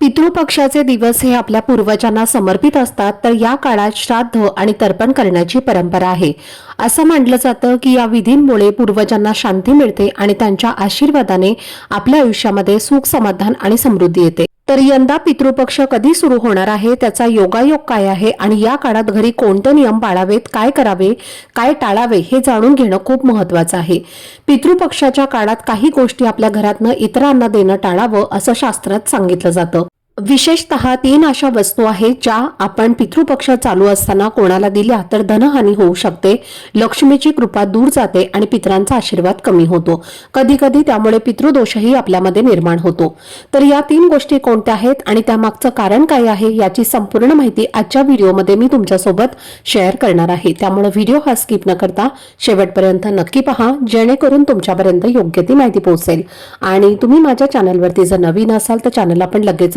पितृपक्षाचे दिवस हे आपल्या पूर्वजांना समर्पित असतात तर या काळात श्राद्ध आणि तर्पण करण्याची परंपरा आहे. असं मानलं जातं की या विधींमुळे पूर्वजांना शांती मिळते आणि त्यांच्या आशीर्वादाने आपल्या आयुष्यामध्ये सुख समाधान आणि समृद्धी येते. तर यंदा पितृपक्ष कधी सुरू होणार आहे? त्याचा योगायोग काय आहे? आणि या काळात घरी कोणते नियम पाळावेत? काय करावे? काय टाळावे? हे जाणून घेणं खूप महत्वाचं आहे. पितृपक्षाच्या काळात काही गोष्टी आपल्या घरातनं इतरांना देणं टाळावं असं शास्त्रात सांगितलं जातं. विशेषतः तीन अशा वस्तू आहेत ज्या आपण पितृपक्ष चालू असताना कोणाला दिल्या तर धनहानी होऊ शकते लक्ष्मीची कृपा दूर जाते आणि पितरांचा आशीर्वाद कमी होतो. कधी कधी त्यामुळे पितृदोषही आपल्यामध्ये निर्माण होतो. तर या तीन गोष्टी कोणत्या आहेत आणि त्यामागचं कारण काय आहे याची संपूर्ण माहिती आजच्या व्हिडिओमध्ये मी तुमच्यासोबत शेअर करणार आहे. त्यामुळे व्हिडिओ हा स्किप न करता शेवटपर्यंत नक्की पहा जेणेकरून तुमच्यापर्यंत योग्य ती माहिती पोहोचेल. आणि तुम्ही माझ्या चॅनलवरती जर नवीन असाल तर चॅनल आपण लगेच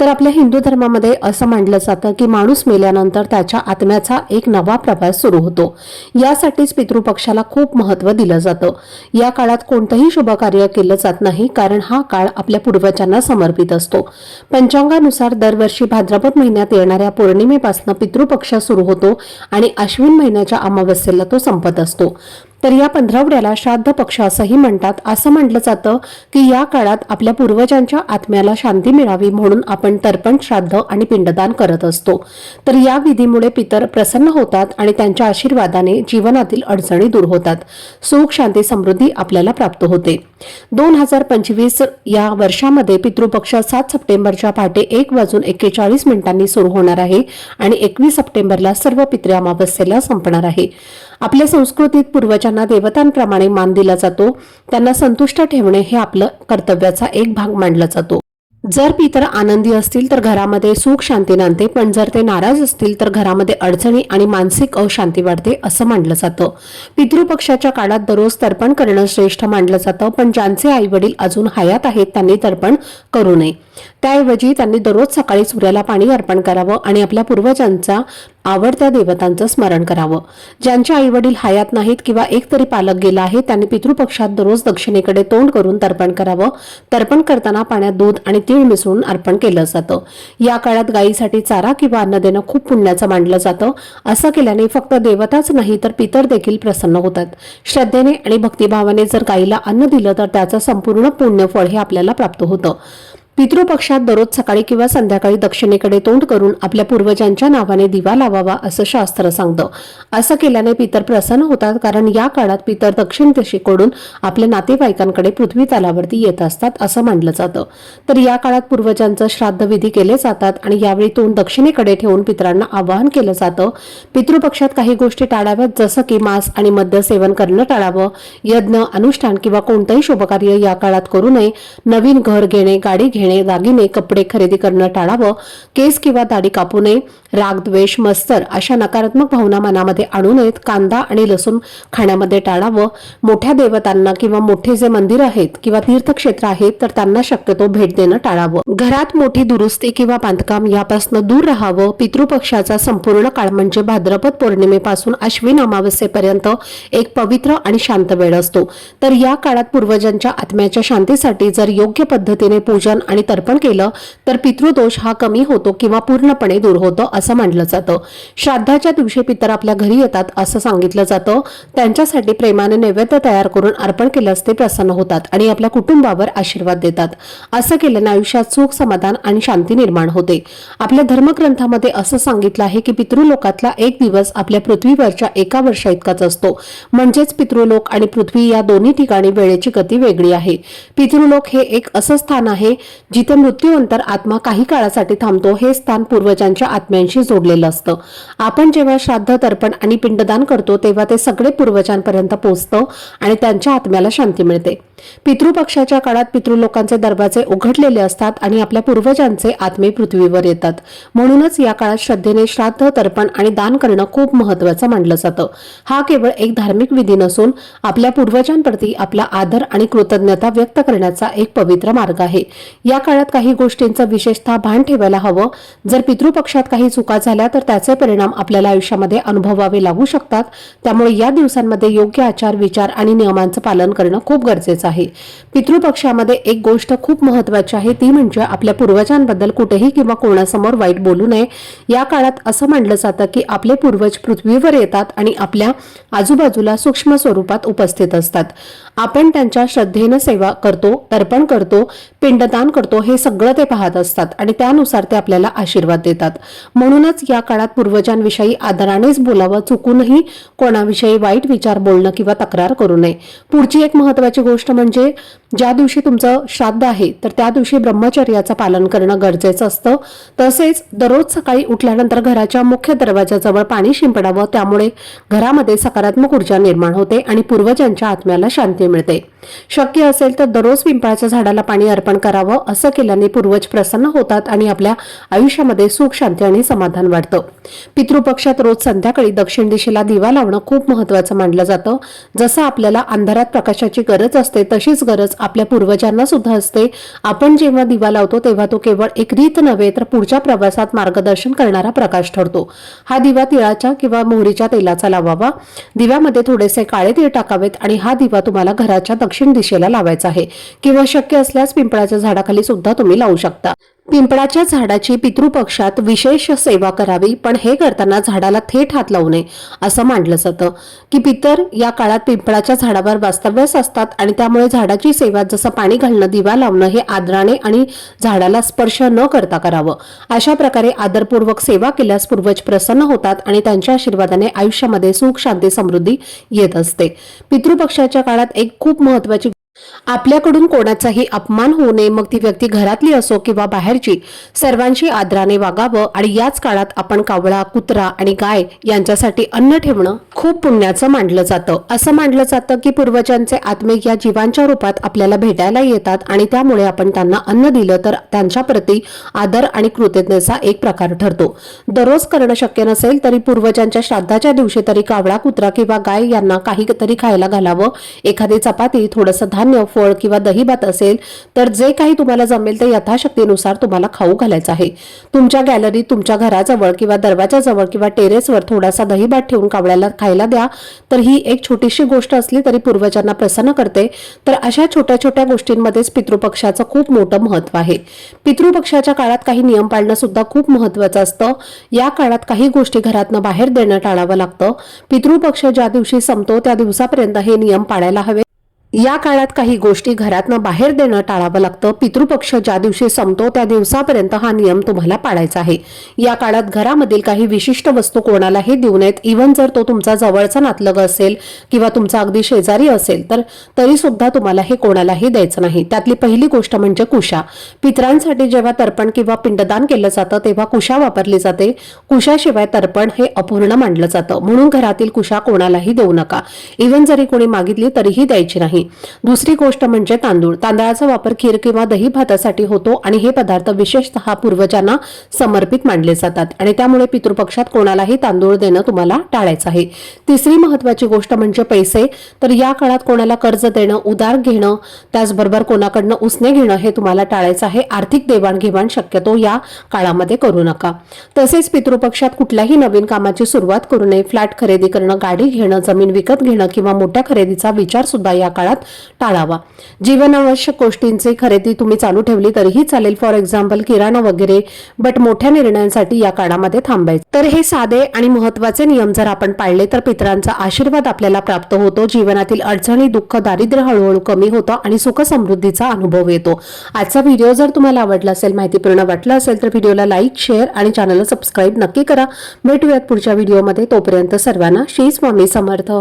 तर आपल्या हिंदू धर्मामध्ये असं मानलं जातं की माणूस मेल्यानंतर त्याच्या आत्म्याचा एक नवा प्रवास सुरू होतो. यासाठीच पितृपक्षाला खूप महत्त्व दिलं जातं. या काळात कोणतंही शुभ कार्य केलं जात नाही कारण हा काळ आपल्या पूर्वजांना समर्पित असतो. पंचांगानुसार दरवर्षी भाद्रपद महिन्यात येणाऱ्या पौर्णिमेपासून पितृपक्ष सुरू होतो आणि अश्विन महिन्याच्या अमावस्येला तो संपत असतो. तर या पंधरवड्याला श्राद्ध पक्ष असंही म्हणतात. असं म्हटलं जातं की या काळात आपल्या पूर्वजांच्या आत्म्याला शांती मिळावी म्हणून आपण तर्पण श्राद्ध आणि पिंडदान करत असतो. तर या विधीमुळे पितर प्रसन्न होतात आणि त्यांच्या आशीर्वादाने जीवनातील अडचणी दूर होतात. सुख शांती समृद्धी आपल्याला प्राप्त होते. दोन हजार पंचवीस या वर्षामध्ये पितृपक्ष सात सप्टेंबरच्या पहाटे एक वाजून एक्केचाळीस मिनिटांनी सुरू होणार आहे आणि एकवीस सप्टेंबरला सर्व पितृ अमावस्येला संपणार आहे. आपल्या संस्कृतीत पूर्वजांना देवतांप्रमाणे मान दिला जातो. त्यांना संतुष्ट ठेवणे हे आपलं कर्तव्याचा एक भाग मानला जातो. जर पितर आनंदी असतील तर घरामध्ये सुख शांती नांदते पण जर ते नाराज असतील तर घरामध्ये अडचणी आणि मानसिक अशांती वाढते असं मानलं जातं. पितृपक्षाच्या काळात दररोज तर्पण करणं श्रेष्ठ मानलं जातं पण ज्यांचे आई वडील अजून हयात आहेत त्यांनी तर्पण करू नये. त्याऐवजी त्यांनी दररोज सकाळी सूर्याला पाणी अर्पण करावं आणि आपल्या पूर्वजांचा आवडत्या देवतांचं स्मरण करावं. ज्यांचे आई वडील हयात नाहीत किंवा एक तरी पालक गेला आहे त्यांनी पितृपक्षात दररोज दक्षिणेकडे तोंड करून तर्पण करावं. तर्पण करताना पाण्यात दूध आणि तीळ मिसळून अर्पण केलं जातं. या काळात गायीसाठी चारा किंवा अन्न देणं खूप पुण्याचं मानलं जातं. असं केल्याने फक्त देवताच नाही तर पितर देखील प्रसन्न होतात. श्रद्धेने आणि भक्तिभावाने जर गायीला अन्न दिलं तर त्याचं संपूर्ण पुण्यफळ हे आपल्याला प्राप्त होतं. पितृपक्षात दररोज सकाळी किंवा संध्याकाळी दक्षिणेकडे तोंड करून आपल्या पूर्वजांच्या नावाने दिवा लावावा असं शास्त्र सांगतं. असं केल्याने पितर प्रसन्न होतात कारण या काळात पितर दक्षिण दिशेकडून आपल्या नातेवाईकांकडे पृथ्वी तलावरती येत असतात असं मानलं जातं. तर या काळात पूर्वजांचं श्राद्ध विधी केले जातात आणि यावेळी तोंड दक्षिणेकडे ठेवून पितरांना आवाहन केलं जातं. पितृपक्षात काही गोष्टी टाळाव्यात जसं की मांस आणि मद्य सेवन करणं टाळावं. यज्ञ अनुष्ठान किंवा कोणतंही शुभकार्य या काळात करू नये. नवीन घर घेणे गाडी घेणे घेणे दागिने कपडे खरेदी करणं टाळावं केस किंवा दाढी कापू नये राग द्वेष मस्तर अशा नकारात्मक भावना मनामध्ये आणू नयेत कांदा आणि लसूण खाण्यामध्ये टाळावं. मोठ्या देवतांना किंवा मोठे जे मंदिर आहेत किंवा तीर्थक्षेत्र आहेत तर त्यांना शक्यतो भेट देणं टाळावं. घरात मोठी दुरुस्ती किंवा बांधकाम यापासून दूर राहावं. पितृपक्षाचा संपूर्ण काळ म्हणजे भाद्रपद पौर्णिमेपासून अश्विन अमावस्येपर्यंत एक पवित्र आणि शांत वेळ असतो. तर या काळात पूर्वजांच्या आत्म्याच्या शांतीसाठी जर योग्य पद्धतीने पूजन आणि तर्पण केलं तर पितृदोष हा कमी होतो किंवा पूर्णपणे दूर होतो असं मानलं जातं. श्राद्धाच्या दिवशी पितर आपल्या घरी येतात असं सांगितलं जातं. त्यांच्यासाठी प्रेमाने नैवेद्य तयार करून अर्पण केल्यास ते प्रसन्न होतात आणि आपल्या कुटुंबावर आशीर्वाद देतात. असं केल्याने आयुष्यात सुख समाधान आणि शांती निर्माण होते. आपल्या धर्मग्रंथामध्ये असं सांगितलं आहे की पितृलोकातला एक दिवस आपल्या पृथ्वीवरच्या एका वर्षा इतकाच असतो. म्हणजेच पितृलोक आणि पृथ्वी या दोन्ही ठिकाणी वेळेची गती वेगळी आहे. पितृलोक हे एक असं स्थान आहे जिथे मृत्यूनंतर आत्मा काही काळासाठी थांबतो हे स्थान पूर्वजांच्या आत्म्यांशी जोडलेलं असतं. आपण जेव्हा श्राद्ध तर्पण आणि पिंडदान करतो तेव्हा ते सगळे पूर्वजांपर्यंत पोहोचतं आणि त्यांच्या आत्म्याला शांती मिळते. पितृपक्षाच्या काळात पितृलोकांचे दरवाजे उघडलेले असतात आणि आपल्या पूर्वजांचे आत्मे पृथ्वीवर येतात. म्हणूनच या काळात श्रद्धेने श्राद्ध तर्पण आणि दान करणं खूप महत्वाचं मानलं जातं. हा केवळ एक धार्मिक विधी नसून आपल्या पूर्वजांप्रती आपला आदर आणि कृतज्ञता व्यक्त करण्याचा एक पवित्र मार्ग आहे. या काळात काही गोष्टींचं विशेषतः भान ठेवायला हवं. जर पितृपक्षात काही चुका झाल्या तर त्याचे परिणाम आपल्याला आयुष्यामध्ये अनुभवावे लागू शकतात. त्यामुळे या दिवसांमध्ये योग्य आचार विचार आणि नियमांचं पालन करणं खूप गरजेचं आहे. पितृपक्षामध्ये एक गोष्ट खूप महत्वाची आहे ती म्हणजे आपल्या पूर्वजांबद्दल कुठेही किंवा कोणासमोर वाईट बोलू नये. या काळात असं मानलं जातं की आपले पूर्वज पृथ्वीवर येतात आणि आपल्या आजूबाजूला सूक्ष्म स्वरूपात उपस्थित असतात. आपण त्यांच्या श्रद्धेनं सेवा करतो तर्पण करतो पिंडदान करतो हे सगळं ते पाहत असतात आणि त्यानुसार ते आपल्याला आशीर्वाद देतात. म्हणूनच या काळात पूर्वजांविषयी आदरानेच बोलावं चुकूनही कोणाविषयी वाईट विचार बोलणं किंवा तक्रार करू नये. पुढची एक महत्वाची गोष्ट म्हणजे ज्या दिवशी तुमचं श्राद्ध आहे तर त्या दिवशी ब्रह्मचर्याचं पालन करणं गरजेचं असतं. तसेच दररोज सकाळी उठल्यानंतर घराच्या मुख्य दरवाजाजवळ पाणी शिंपडावं त्यामुळे घरामध्ये सकारात्मक ऊर्जा निर्माण होते आणि पूर्वजांच्या आत्म्याला शांती मिळते शक्य असेल तर दररोज पिंपळाच्या झाडाला पाणी अर्पण करावं असं केल्याने पूर्वज प्रसन्न होतात आणि आपल्या आयुष्यामध्ये सुख शांती आणि समाधान वाढतं. पितृपक्षात रोज संध्याकाळी दक्षिण दिशेला दिवा लावणं खूप महत्वाचं मानलं जातं. जसं आपल्याला अंधारात प्रकाशाची गरज असते तशीच गरज आपल्या पूर्वजांना सुद्धा असते. आपण जेव्हा दिवा लावतो तेव्हा तो केवळ एक रीत नव्हे तर पुढच्या प्रवासात मार्गदर्शन करणारा प्रकाश ठरतो. हा दिवा तिळाच्या किंवा मोहरीच्या तेलाचा लावावा. दिव्यामध्ये थोडेसे काळे तीळ टाकावेत आणि हा दिवा तुम्हाला घराच्या दक्षिण दिशेला लावायचा आहे. किंवा शक्य असल्यास पिंपळाच्या झाडाखाली सुद्धा तुम्ही लावू शकता. पिंपळाच्या झाडाची पितृपक्षात विशेष सेवा करावी पण हे करताना झाडाला थेट हात लावू नये असं मांडलं जातं की पितर या काळात पिंपळाच्या झाडावर वास्तव्यास असतात आणि त्यामुळे झाडाची सेवा जसं पाणी घालणं दिवा लावणं हे आदराने आणि झाडाला स्पर्श न करता करावं. अशा प्रकारे आदरपूर्वक सेवा केल्यास पूर्वज प्रसन्न होतात आणि त्यांच्या आशीर्वादाने आयुष्यामध्ये सुख शांती समृद्धी येत असते. पितृपक्षाच्या काळात एक खूप महत्वाची आपल्याकडून कोणाचाही अपमान होऊ नये. मग ती व्यक्ती घरातली असो किंवा बाहेरची सर्वांशी आदराने वागावं आणि याच काळात आपण कावळा कुत्रा आणि गाय यांच्यासाठी अन्न ठेवणं खूप पुण्याचं मानलं जातं. असं मानलं जातं की पूर्वजांचे आत्मे या जीवांच्या रूपात आपल्याला भेटायला येतात आणि त्यामुळे आपण त्यांना अन्न दिलं तर त्यांच्या प्रती आदर आणि कृतज्ञतेचा एक प्रकार ठरतो. दररोज करणं शक्य नसेल तरी पूर्वजांच्या श्राद्धाच्या दिवशी तरी कावळा कुत्रा किंवा गाय यांना काहीतरी खायला घालावं. एखादी चपाती थोडंसं धान्य फळ किंवा दही भात असेल तर जे काही तुम्हाला जमेल ते यथाशक्तीनुसार तुम्हाला खाऊ घालायचं आहे. तुमच्या गॅलरीत तुमच्या घराजवळ किंवा दरवाजाजवळ किंवा टेरेसवर थोडासा दही भात ठेवून कावळ्याला खायला द्या तर ही एक छोटीशी गोष्ट असली तरी पूर्वजांना प्रसन्न करते. तर अशा छोट्या छोट्या गोष्टींमध्येच पितृपक्षाचं खूप मोठं महत्त्व आहे. पितृपक्षाच्या काळात काही नियम पाळणं सुद्धा खूप महत्वाचं असतं. या काळात काही गोष्टी घरातनं बाहेर देणं टाळावं लागतं. पितृपक्ष ज्या दिवशी संपतो त्या दिवसापर्यंत हे नियम पाळायला हवे. या काळात काही गोष्टी घरातनं बाहेर देणं टाळावं लागतं. पितृपक्ष ज्या दिवशी संपतो त्या दिवसापर्यंत हा नियम तुम्हाला पाळायचा आहे. या काळात घरामधील काही विशिष्ट वस्तू कोणालाही देऊ नयेत. इव्हन जर तो तुमचा जवळचा नातलग असेल किंवा तुमचा अगदी शेजारी असेल तर तरी सुद्धा तुम्हाला हे कोणालाही द्यायचं नाही. त्यातली पहिली गोष्ट म्हणजे कुशा. पितरांसाठी जेव्हा तर्पण किंवा पिंडदान केलं जातं तेव्हा कुशा वापरली जाते. कुशाशिवाय तर्पण हे अपूर्ण मानलं जातं. म्हणून घरातील कुशा कोणालाही देऊ नका. इव्हन जरी कोणी मागितली तरीही द्यायची नाही. दुसरी गोष्ट म्हणजे तांदूळ. तांदळाचा वापर खीर किंवा दही भातासाठी होतो आणि हे पदार्थ विशेषतः पूर्वजांना समर्पित मानले जातात. आणि त्यामुळे पितृपक्षात कोणालाही तांदूळ देणं तुम्हाला टाळायचं आहे. तिसरी महत्वाची गोष्ट म्हणजे पैसे. तर या काळात कोणाला कर्ज देणं उदार घेणं त्याचबरोबर कोणाकडनं उसने घेणं हे तुम्हाला टाळायचं आहे. आर्थिक देवाणघेवाण शक्यतो या काळामध्ये करू नका. तसेच पितृपक्षात कुठल्याही नवीन कामाची सुरुवात करू नये. फ्लॅट खरेदी करणं गाडी घेणं जमीन विकत घेणं किंवा मोठ्या खरेदीचा विचार सुद्धा या काळात काळात टाळावा. जीवनावश्यक गोष्टींची खरेदी तुम्ही चालू ठेवली तरीही चालेल. फॉर एक्झाम्पल किराणा वगैरे बट मोठ्या निर्णयांसाठी या काळामध्ये थांबायचं. तर हे साधे आणि महत्त्वाचे नियम जर आपण पाळले तर पितरांचा आशीर्वाद आपल्याला प्राप्त होतो. जीवनातील अडचणी दुःख दारिद्र्य हळूहळू कमी होतं आणि सुख समृद्धीचा अनुभव येतो. आजचा व्हिडिओ जर तुम्हाला आवडला असेल माहितीपूर्ण वाटला असेल तर व्हिडिओला लाईक शेअर आणि चॅनलला सबस्क्राईब नक्की करा. भेटूयात पुढच्या व्हिडिओमध्ये तोपर्यंत सर्वांना श्री स्वामी समर्थ.